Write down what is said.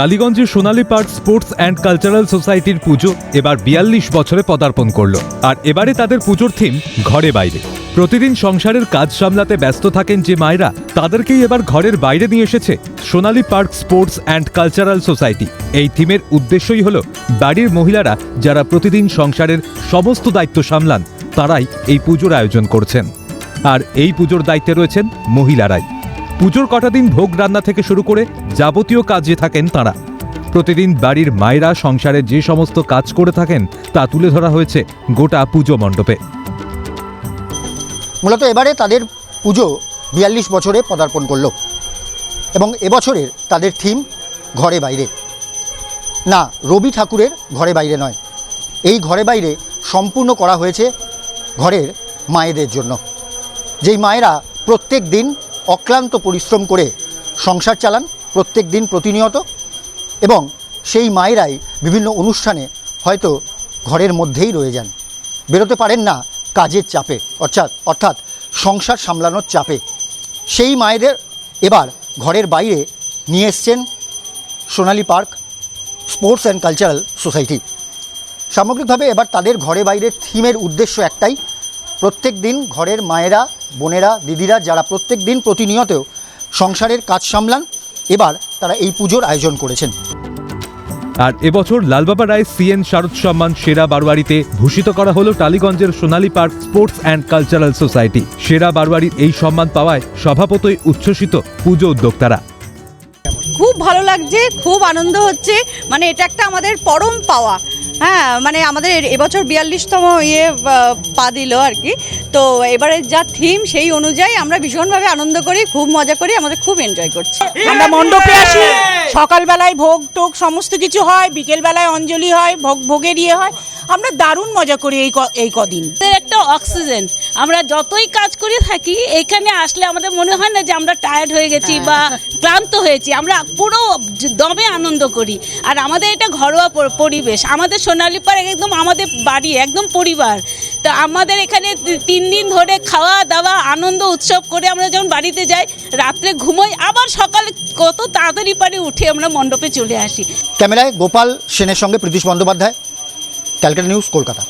টালিগঞ্জের Sonali Park Sports and Cultural সোসাইটির পুজো এবার বিয়াল্লিশ বছরে পদার্পণ করল। আর এবারে তাদের পুজোর থিম, ঘরে বাইরে। প্রতিদিন সংসারের কাজ সামলাতে ব্যস্ত থাকেন যে মায়েরা, তাদেরকেই এবার ঘরের বাইরে নিয়ে এসেছে Sonali Park Sports and Cultural Society. এই থিমের উদ্দেশ্যই হল, বাড়ির মহিলারা যারা প্রতিদিন সংসারের সমস্ত দায়িত্ব সামলান, তারাই এই পুজোর আয়োজন করছেন। আর এই পুজোর দায়িত্বে রয়েছেন মহিলারাই। পুজোর কটা দিন ভোগ রান্না থেকে শুরু করে যাবতীয় কাজে থাকেন তারা। প্রতিদিন বাড়ির মায়েরা সংসারে যে সমস্ত কাজ করে থাকেন, তা তুলে ধরা হয়েছে গোটা পুজো মণ্ডপে। মূলত এবারে তাদের পুজো বিয়াল্লিশ বছরে পদার্পণ করল এবং এবছরের তাদের থিম ঘরে বাইরে। না, রবি ঠাকুরের ঘরে বাইরে নয়। এই ঘরে বাইরে সম্পূর্ণ করা হয়েছে ঘরের মায়েদের জন্য। যেই মায়েরা প্রত্যেক দিন অক্লান্ত পরিশ্রম করে সংসার চালান প্রত্যেক দিন প্রতিনিয়ত এবং সেই মায়েরাই বিভিন্ন অনুষ্ঠানে হয়তো ঘরের মধ্যেই রয়ে যান। বেরোতে পারেন না কাজের চাপে, অর্থাৎ অর্থাৎ সংসার সামলানোর চাপে। সেই মায়েদের এবার ঘরের বাইরে নিয়ে এসছেন Sonali Park Sports and Cultural Society. সামগ্রিকভাবে এবার তাদের ঘরে বাইরের থিমের উদ্দেশ্য একটাই, প্রত্যেক দিন ঘরের মায়েরা বোনেরা দিদিরা যারা প্রত্যেক দিন প্রতিনিয়ত সংসারের কাজ সামলান এবার তারা এই পুজোর আয়োজন করেছেন। আর এবছর লালবাবা রায় সিএন শারদ সম্মান সেরা বারোয়ারিতে ভূষিত করা হলো টালিগঞ্জের Sonali Park Sports and Cultural Society. সেরা বারোয়ারির এই সম্মান পাওয়ায় স্বভাবতই উচ্ছ্বসিত পুজো উদ্যোক্তারা। খুব ভালো লাগছে খুব আনন্দ হচ্ছে মানে এটা একটা আমাদের পরম পাওয়া। হ্যাঁ মানে আমাদের এবছর বিয়াল্লিশতম ইয়ে পা দিল আর কি। তো এবারে যা থিম সেই অনুযায়ী আমরা ভীষণভাবে আনন্দ করি খুব মজা করি আমাদের খুব এনজয় করছি। আমরা মণ্ডপে আসি। সকালবেলায় ভোগ টোগ সমস্ত কিছু হয় বিকেলবেলায় অঞ্জলি হয় ভোগ ভোগের ইয়ে হয়। আমরা দারুণ মজা করি এই ক- এই কদিন। একটা অক্সিজেন আমরা যতই কাজ করে থাকি এখানে আসলে আমাদের মনে হয় না যে আমরা টায়ার্ড হয়ে গেছি বা ক্লান্ত হয়েছি। আমরা পুরো দমে আনন্দ করি। আর আমাদের এটা ঘরোয়া পরিবেশ। আমাদের সোনালী পার্ক একদম আমাদের বাড়ি একদম পরিবার। তো আমাদের এখানে তিন দিন ধরে খাওয়া দাওয়া আনন্দ উৎসব করে আমরা যখন বাড়িতে যাই রাত্রে ঘুমোই আবার সকালে কত তাড়াতাড়ি পারে উঠে আমরা মণ্ডপে চলে আসি। ক্যামেরায় গোপাল সেনের সঙ্গে প্রীতিশ বন্দ্যোপাধ্যায় ক্যালকাটা নিউজ কলকাতা।